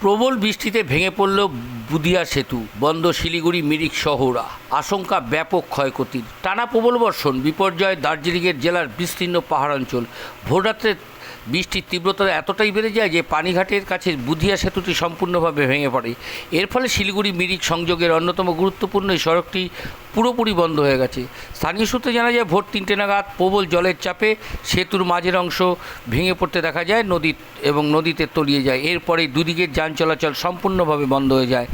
প্রবল বৃষ্টিতে ভেঙে পড়ল বুদিয়া সেতু, বন্ধ শিলিগুড়ি, মিরিক শহরা। আশঙ্কা ব্যাপক ক্ষয়ক্ষতির। টানা প্রবল বর্ষণ, বিপর্যয় দার্জিলিংয়ের জেলার বিস্তীর্ণ পাহাড়াঞ্চল ভোররাত্রে বৃষ্টির তীব্রতা এতটাই বেড়ে যায় যে পানিঘাটের কাছে বুধিয়া সেতুটি সম্পূর্ণভাবে ভেঙে পড়ে। এর ফলে শিলিগুড়ি মিরিক সংযোগের অন্যতম গুরুত্বপূর্ণ এই সড়কটি পুরোপুরি বন্ধ হয়ে গেছে। স্থানীয় সূত্রে জানা যায়, ভোর তিনটে নাগাদ প্রবল জলের চাপে সেতুর মাঝের অংশ ভেঙে পড়তে দেখা যায় নদী এবং নদীতে তলিয়ে যায়। এরপরে দুদিকের যান চলাচল সম্পূর্ণভাবে বন্ধ হয়ে যায়।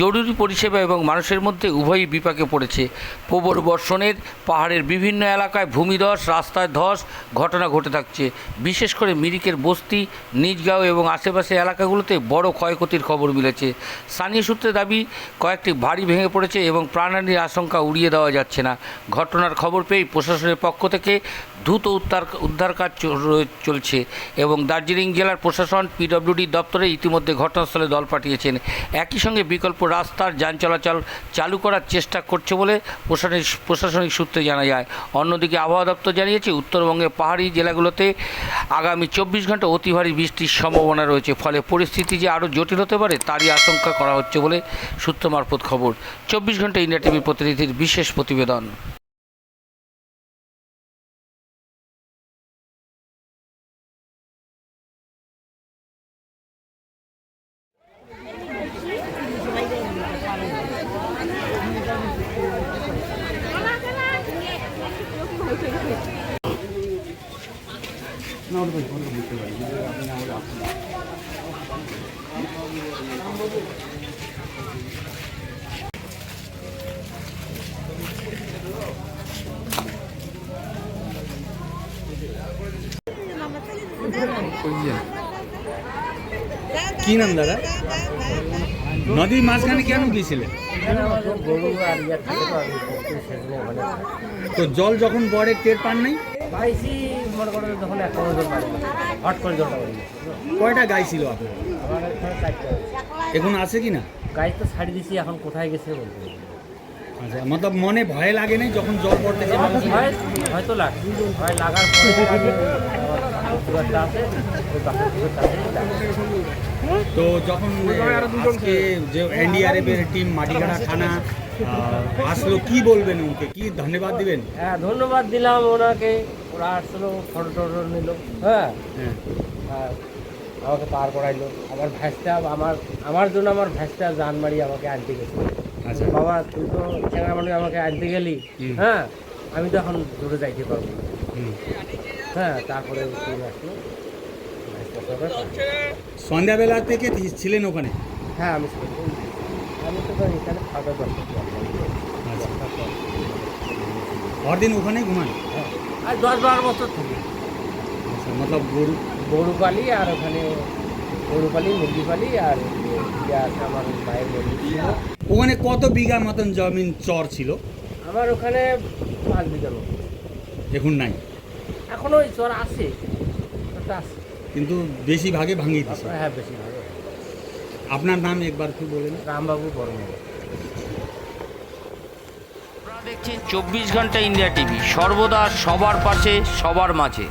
জরুরি পরিষেবা এবং মানুষের মধ্যে উভয়ই বিপাকে পড়েছে। প্রবল বর্ষণের পাহাড়ের বিভিন্ন এলাকায় ভূমিধস রাস্তায় ধস ঘটনা ঘটে থাকছে। বিশেষ করে মিরিকের বস্তি, নিজগাঁও এবং আশেপাশে এলাকাগুলোতে বড় ক্ষয়ক্ষতির খবর মিলেছে। স্থানীয় সূত্রে দাবি, কয়েকটি ভারী ভেঙে পড়েছে এবং প্রাণহানির আশঙ্কা উড়িয়ে দেওয়া যাচ্ছে না। ঘটনার খবর পেয়ে প্রশাসনের পক্ষ থেকে দ্রুত উদ্ধার উদ্ধার কাজ চল- চলছে এবং দার্জিলিং জেলার প্রশাসন, পিডব্লিউডি দপ্তরে ইতিমধ্যে ঘটনাস্থলে দল পাঠিয়েছেন। একই সঙ্গে বিকল্প রাস্তার যান চলাচল চালু করার চেষ্টা করছে বলে প্রশাসনিক প্রশাসনিক সূত্রে জানা যায়। অন্যদিকে আবহাওয়া দপ্তর জানিয়েছে, উত্তরবঙ্গের পাহাড়ি জেলাগুলোতে আগামী চব্বিশ ঘণ্টা অতি ভারী বৃষ্টির সম্ভাবনা রয়েছে। ফলে পরিস্থিতি যে আরও জটিল হতে পারে, তারই আশঙ্কা করা হচ্ছে বলে সূত্র মারফত খবর। চব্বিশ ঘণ্টা ইন্ডিয়া টিভির প্রতিনিধির বিশেষ প্রতিবেদন। কি নাম দাদা? নদীর মাঝখানে কেন গিয়েছিলেন গরু আর ইয়ে থাকে তো আমি সেজন্য ওখানে তো জল যখন পড়ে, টের পান নাই জল হট করে গেছে। কয়টা গাই ছিল আপনার। এখন আছে কি না গাড়ি তো ছাড়ি দিছি এখন কোথায় গেছে বলতে আচ্ছা মতলব মনে ভয় লাগে নাই যখন জল পড়তেছে হয়তো লাগে ভয় লাগার তো যখন আজকে যে এনডিআরএফ এর টিম মাটিকাড়া থানা আসলো কি বলবেন ওকে? কি ধন্যবাদ দিবেন? হ্যাঁ ধন্যবাদ দিলাম ওনাকে। ওরা আসলো ফটো টটো নিল হ্যাঁ? হ্যাঁ। আমাকে পার করাইলো। আমার ভ্যাসটা আমার আমার জন্য আমার ভ্যাসটা জান মারি আমাকে আনতে গেছে। আচ্ছা। বাবা তুই তো চ্যাংরা মানুষ আমাকে আনতে গেলি হ্যাঁ? আমি তো এখন দূরে যাইতে পারব। হুম। হ্যাঁ তারপরে। সন্ধ্যাবেলা থেকে ছিলেন ওখানে? হ্যাঁ আমি। আমি তো এখানে খাওয়া দাওয়া পরদিন ওখানে ঘুমান? হ্যাঁ। আর দশ বারো বছর থেকে। আচ্ছা মতলব গরু? গরু পালি আর ওখানে গরু পালি মুরগি পালি আর ইয়ে আমার মায়ের ছিল। ওখানে কত বিঘা মতন জমিন চর ছিল? আমার ওখানে পাঁচ বিঘার মতো। এখন নাই। এখনও ওই চর আছে। আছে। কিন্তু বেশি ভাগে ভাঙিয়ে দিছে। হ্যাঁ বেশি ভালো আপনার নাম একবার কি বলেন রামবাবু বর্মন। আপনারা দেখছেন চব্বিশ ঘণ্টা ইন্ডিয়া টিভি। সর্বদা সবার পাশে সবার মাঝে।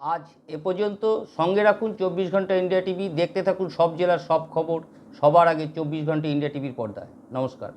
আজ এ পর্যন্ত সঙ্গে রাখুন চব্বিশ ঘণ্টা ইন্ডিয়া টিভি। দেখতে থাকুন সব জেলার সব খবর। সবার আগে চব্বিশ ঘণ্টা ইন্ডিয়া টিভির পর্দায়। নমস্কার।